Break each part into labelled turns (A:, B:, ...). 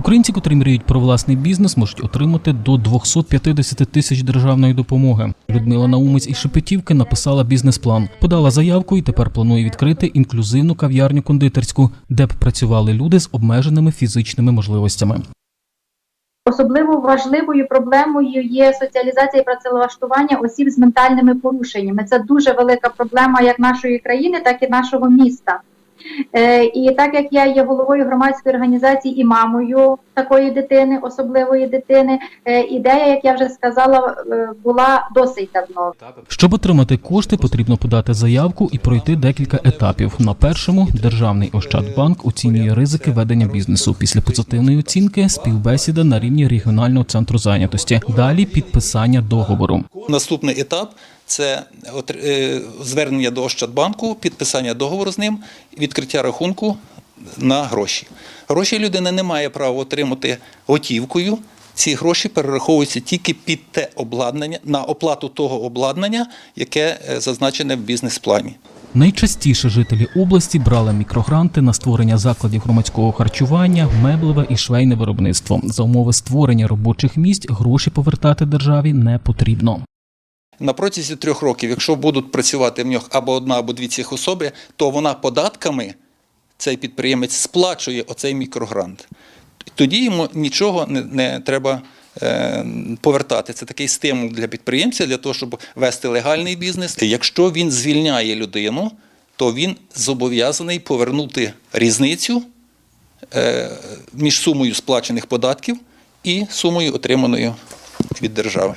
A: Українці, котрі мріють про власний бізнес, можуть отримати до 250 тисяч державної допомоги. Людмила Наумець із Шепетівки написала бізнес-план, подала заявку і тепер планує відкрити інклюзивну кав'ярню кондитерську, де б працювали люди з обмеженими фізичними можливостями.
B: Особливо важливою проблемою є соціалізація і працевлаштування осіб з ментальними порушеннями. Це дуже велика проблема як нашої країни, так і нашого міста. Е, і так як я є головою громадської організації і мамою такої дитини, особливої дитини, е, ідея, як я вже сказала, е, була досить давно.
A: Щоб отримати кошти, потрібно подати заявку і пройти декілька етапів. На першому державний ощадбанк оцінює ризики ведення бізнесу. Після позитивної оцінки співбесіда на рівні регіонального центру зайнятості. Далі підписання договору.
C: Наступний етап це е, звернення до Ощадбанку, підписання договору з ним, відкриття рахунку на гроші. Гроші людина не має права отримати готівкою. Ці гроші перераховуються тільки під те обладнання на оплату того обладнання, яке е, зазначене в бізнес-плані.
A: Найчастіше жителі області брали мікрогранти на створення закладів громадського харчування, меблеве і швейне виробництво. За умови створення робочих місць гроші повертати державі не потрібно.
C: На протязі трьох років, якщо будуть працювати в нього або одна, або дві цих особи, то вона податками, цей підприємець, сплачує оцей мікрогрант. Тоді йому нічого не, не треба е, повертати. Це такий стимул для підприємця для того, щоб вести легальний бізнес. Якщо він звільняє людину, то він зобов'язаний повернути різницю е, між сумою сплачених податків і сумою отриманою від держави.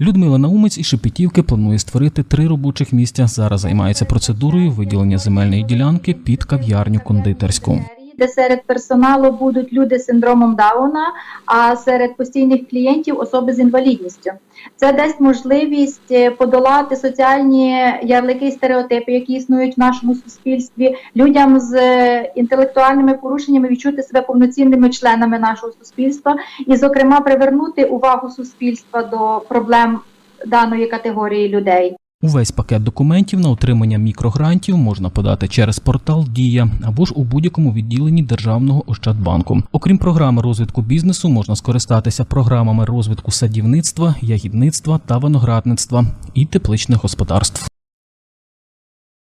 A: Людмила Наумець із Шепетівки планує створити три робочих місця. Зараз займається процедурою виділення земельної ділянки під кав'ярню кондитерську.
B: Де серед персоналу будуть люди з синдромом Дауна, а серед постійних клієнтів особи з інвалідністю. Це дасть можливість е, подолати соціальні ярлики і стереотипи, які існують в нашому суспільстві, людям з е, інтелектуальними порушеннями відчути себе повноцінними членами нашого суспільства, і, зокрема, привернути увагу суспільства до проблем даної категорії людей.
A: Увесь пакет документів на отримання мікрогрантів можна подати через портал Дія або ж у будь-якому відділенні державного ощадбанку. Окрім програми розвитку бізнесу, можна скористатися програмами розвитку садівництва, ягідництва та виноградництва і тепличних господарств.